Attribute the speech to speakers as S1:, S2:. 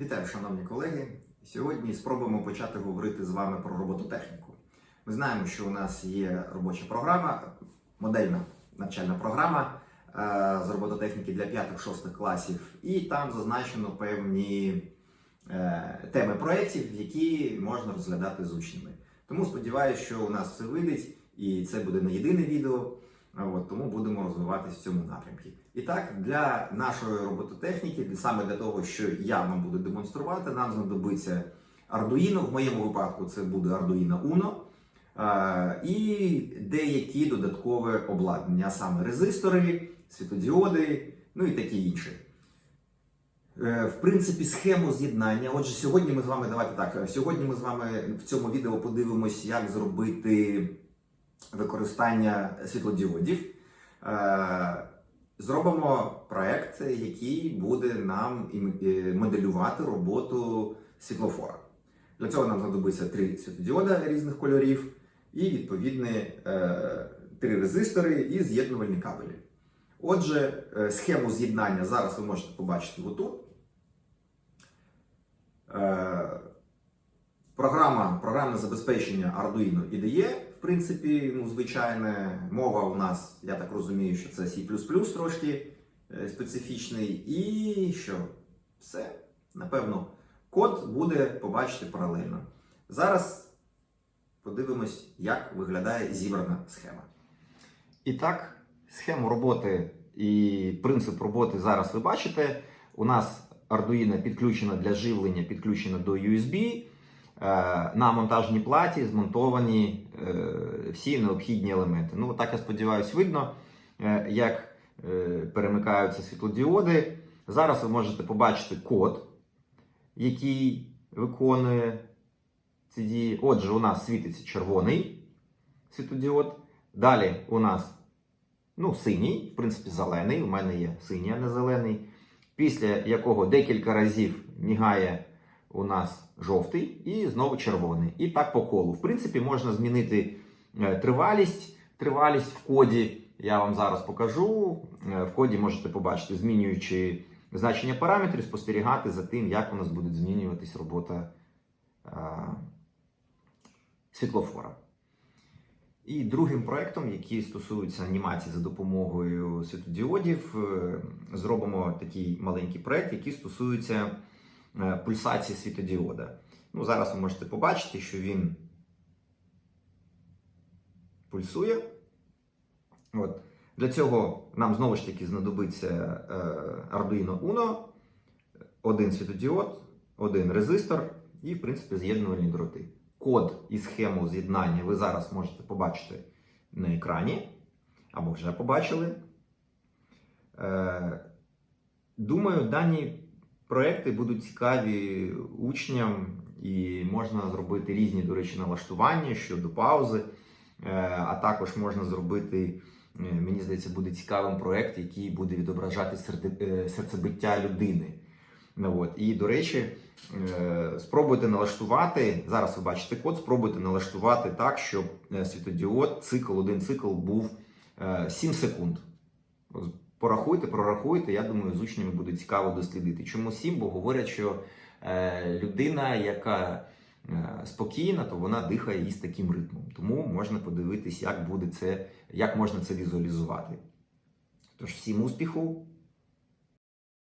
S1: Вітаю, шановні колеги. Сьогодні спробуємо почати говорити з вами про робототехніку. Ми знаємо, що у нас є робоча програма, модельна навчальна програма е, з робототехніки для 5-6 класів, і там зазначено певні е, теми проєктів, які можна розглядати з учнями. Тому сподіваюся, що у нас все вийде, і це буде не єдине відео. От, тому будемо розвиватися в цьому напрямку. І так, для нашої робототехніки, саме для того, що я вам буду демонструвати, нам знадобиться Arduino. В моєму випадку це буде Arduino Uno. І деякі додаткове обладнання, а саме резистори, світодіоди, ну і таке інше. В принципі, схему з'єднання. Отже, сьогодні ми з вами давайте так. Сьогодні ми з вами в цьому відео подивимось, як зробити використання світлодіодів. Е, Зробимо проект, який буде нам моделювати роботу світлофора. Для цього нам знадобиться три світлодіода різних кольорів і відповідні е, три резистори і з'єднувальні кабелі. Отже, е, схему з'єднання зараз ви можете побачити отут. Програма, програмне забезпечення Arduino IDE, в принципі, ну, звичайне. Мова у нас, я так розумію, що це C трошки е, специфічний. І що? Все. Напевно, код буде побачити паралельно. Зараз подивимось, як виглядає зібрана схема. І так, схему роботи і принцип роботи зараз ви бачите. У нас Arduino підключено для живлення, підключено до USB. Е, На монтажній платі змонтовані е, всі необхідні елементи. Ну, так я сподіваюся, видно, е, як перемикаються світлодіоди. Зараз ви можете побачити код, який виконує ці дії. Отже, у нас світиться червоний світлодіод. Далі у нас ну, синій, в принципі, зелений. У мене є синій, а не зелений. Після якого декілька разів мігає у нас жовтий і знову червоний. І так по колу. В принципі, можна змінити е, тривалість. Тривалість в коді я вам зараз покажу. Е, В коді можете побачити, змінюючи значення параметрів, спостерігати за тим, як у нас буде змінюватись робота е, світлофора. І другим проектом, який стосується анімації за допомогою світлодіодів, е, зробимо такий маленький проект, який стосується пульсації світодіода. Ну, зараз ви можете побачити, що він пульсує. От. Для цього нам знову ж таки знадобиться е, Arduino Uno, один світодіод, один резистор і, в принципі, з'єднувальні дроти. Код і схему з'єднання ви зараз можете побачити на екрані, або вже побачили. Е, Думаю, дані проекти будуть цікаві учням, і можна зробити різні, до речі, налаштування щодо паузи. Е, А також можна зробити, е, мені здається, буде цікавим проект, який буде відображати е, серцебиття людини. Ну, от. І, до речі, спробуйте налаштувати. Зараз ви бачите код, спробуйте налаштувати так, щоб світодіод, цикл, один цикл був е, 7 секунд. Порахуйте, прорахуйте. Я думаю, з учнями буде цікаво дослідити. Чому сім? Бо говорять, що е, людина, яка е, спокійна, то вона дихає із таким ритмом. Тому можна подивитись, як буде це, як можна це візуалізувати. Тож, всім успіху,